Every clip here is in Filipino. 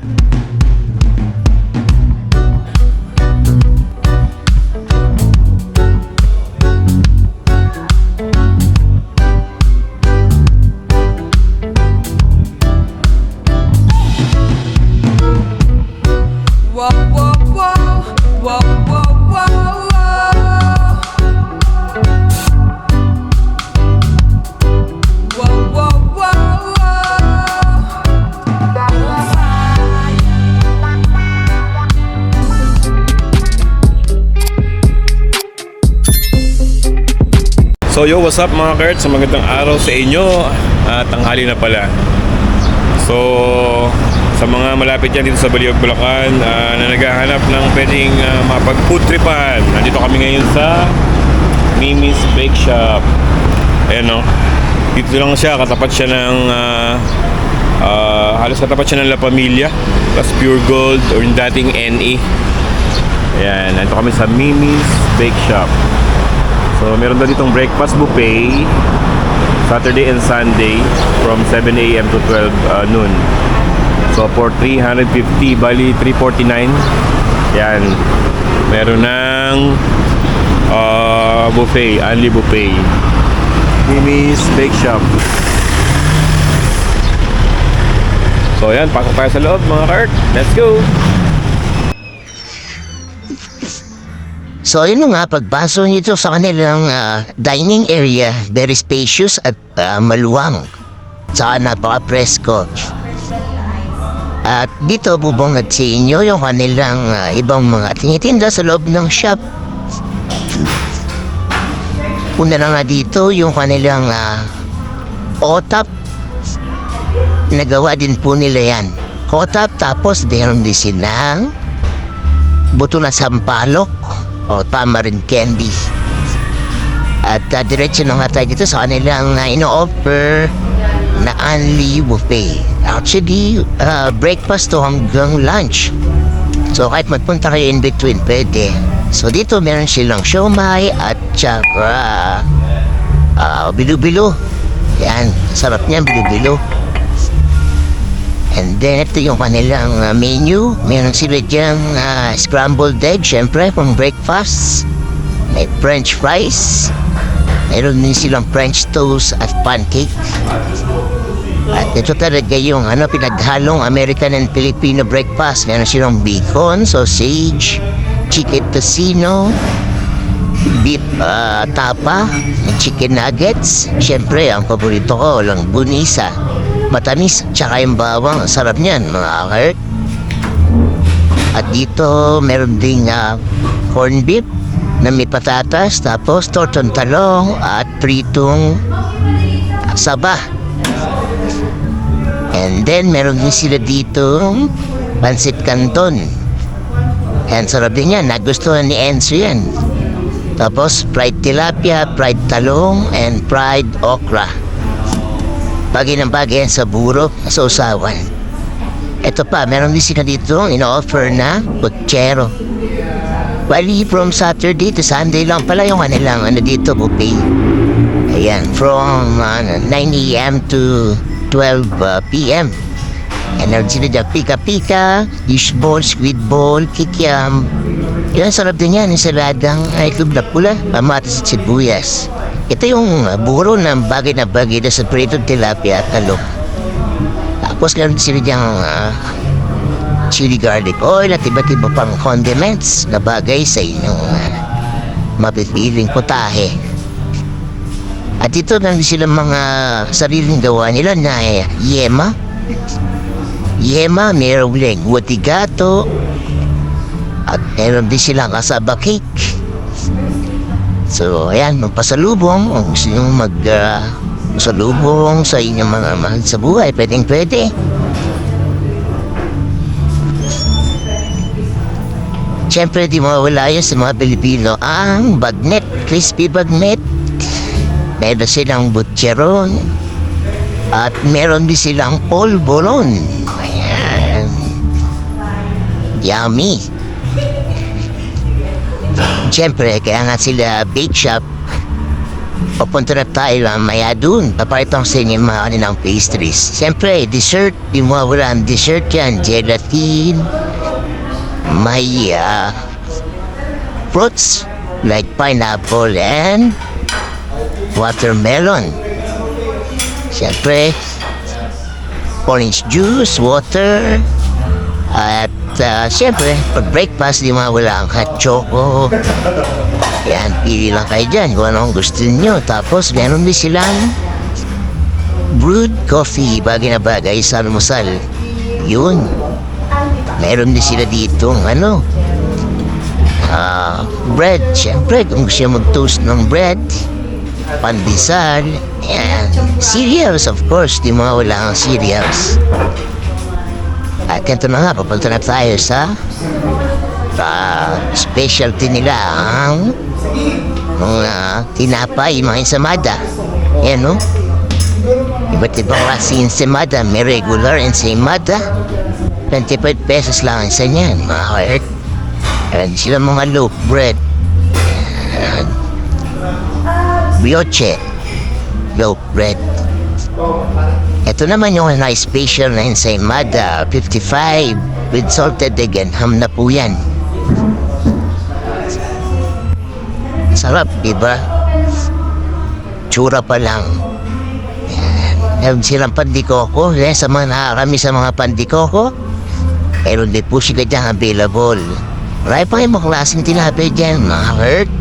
Yeah. So yo, what's up mga Kurt? So magandang araw sa inyo at tanghali na pala. So sa mga malapit yan dito sa Baliog, Bulacan ah, na naghahanap ng pwedeng uh, mapag-food tripan. Nandito kami ngayon sa Mimi's Bake Shop. Ayan no. Dito lang siya, katapat siya ng ah, ah, halos katapat siya ng La Familia plus Pure Gold or yung dating NE. Ayan, nandito kami sa Mimi's Bake Shop. So, meron daw ditong breakfast buffet Saturday and Sunday from 7 a.m. to 12 uh, noon. So, for 350, bali 349. Yan. Meron ng uh, buffet, only buffet. Mimi's Bake Shop. So, yan. Pasok tayo sa loob, mga kart. Let's go! So yun nga, pagpasok nito sa kanilang ah, dining area, very spacious at ah, maluwang. Saka napaka-presko. At dito bubungad sa inyo yung kanilang ah, ibang mga tinitinda sa loob ng shop. Una na nga dito yung kanilang uh, otap. Nagawa din po nila yan. Otap tapos meron din silang buto na sampalok o tamarind candy. At uh, diretso na nga tayo dito sa kanilang uh, ino-offer na only buffet. Actually, uh, breakfast to hanggang lunch. So kahit magpunta kayo in between, pwede. So dito meron silang siomay at tsaka uh, bilo-bilo. Yan, sarap niyan, bilo-bilo. And then, ito yung kanilang uh, menu. Meron sila dyan uh, scrambled egg, syempre, pang breakfast. May french fries. Meron din silang french toast at pancake. At ito talaga yung ano, pinaghalong American and Filipino breakfast. Meron silang bacon, sausage, chicken tocino, beef uh, tapa, chicken nuggets. Syempre, ang paborito ko, lang bunisa. Matamis, tsaka yung bawang. Ang sarap niyan, mga kart. At dito, meron ding uh, corned beef na may patatas, tapos tortong talong at pritong saba. And then, meron din sila dito pansit canton. Yan, sarap din yan. Nagustuhan ni Enzo yan. Tapos, fried tilapia, fried talong, and fried okra. Bagay ng bagay sa buro, sa usawan. Ito pa, meron din sila dito ino-offer na kutsero. Bali, from Saturday to Sunday lang pala yung kanilang ano dito, buffet. Ayan, from uh, 9 a.m. to 12 uh, p.m. And meron sila dyan pika-pika, dish ball, squid ball, kikiam. Yan, sarap din yan, ensaladang ay itlog na pula, pamatas at sibuyas. Ito yung uh, buro ng bagay na bagay na sa pritong tilapia at talong. Tapos meron sila dyan uh, chili garlic oil at iba't iba pang condiments na bagay sa inyong uh, mapipiling putahe. At ito na sila mga sariling gawa nila na eh, yema. Yema, meron din watigato. At meron din silang kasaba cake. So, ayan, magpasalubong. Kung gusto nyo mag uh, pasalubong sa inyong mga mahal sa buhay, pwedeng pwede. Siyempre, di mawala yun sa mga Pilipino ang bagnet, crispy bagnet. Meron silang butcheron. At meron din silang polvoron. Ayan. Yummy. Siyempre, kaya nga sila bake shop. Papunta na tayo mamaya dun. Papakita ko sa inyo mga kanilang pastries. Siyempre, dessert. Di mo wala ang dessert yan. Gelatin. May ah, fruits like pineapple and watermelon. Siyempre, orange juice, water, at uh, siyempre, pag breakfast, di mawala ang hot choco. Yan, pili lang kayo dyan kung anong gusto niyo. Tapos, meron din silang brewed coffee, bagay na bagay sa almusal. Yun. Meron din sila dito, ano, ah, bread. Siyempre, kung gusto niyo mag-toast ng bread, pandesal, and cereals, of course, di mawala ang cereals. At ganito na nga, papunta na tayo sa ah, specialty nila ang mga tinapay, mga ensamada. Yan, no? Iba't ibang klase ensamada. May regular ensamada. 25 pesos lang ang isa niyan, mga kairt. And sila mga loaf bread. And brioche. Loaf bread. Ito naman yung na special na ensaymada, 55 with salted egg and ham na po yan. Sarap, di ba? Tsura pa lang. Meron silang pandikoko. Yan, sa mga nakarami sa mga pandikoko. Pero di po sila dyan available. Marami pa kayong mga klaseng tinapay dyan, mga hurt.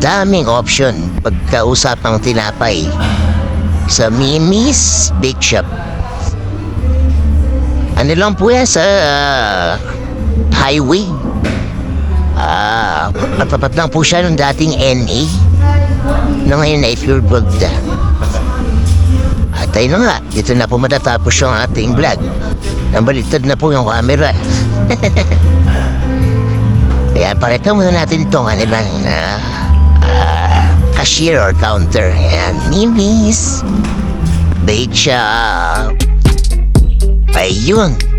Daming option pagkausapang tinapay sa Mimi's Bake Shop. Ano lang po yan sa ah, highway. Ah, matapat lang po siya ng dating NA. Na ngayon ay Pure na. At ayun na nga, dito na po matatapos yung ating vlog. Nabaliktad na po yung camera. Kaya pakita muna natin itong kanilang ah, cashier or counter. Ayan, Mimi's Bake Shop. Ayun.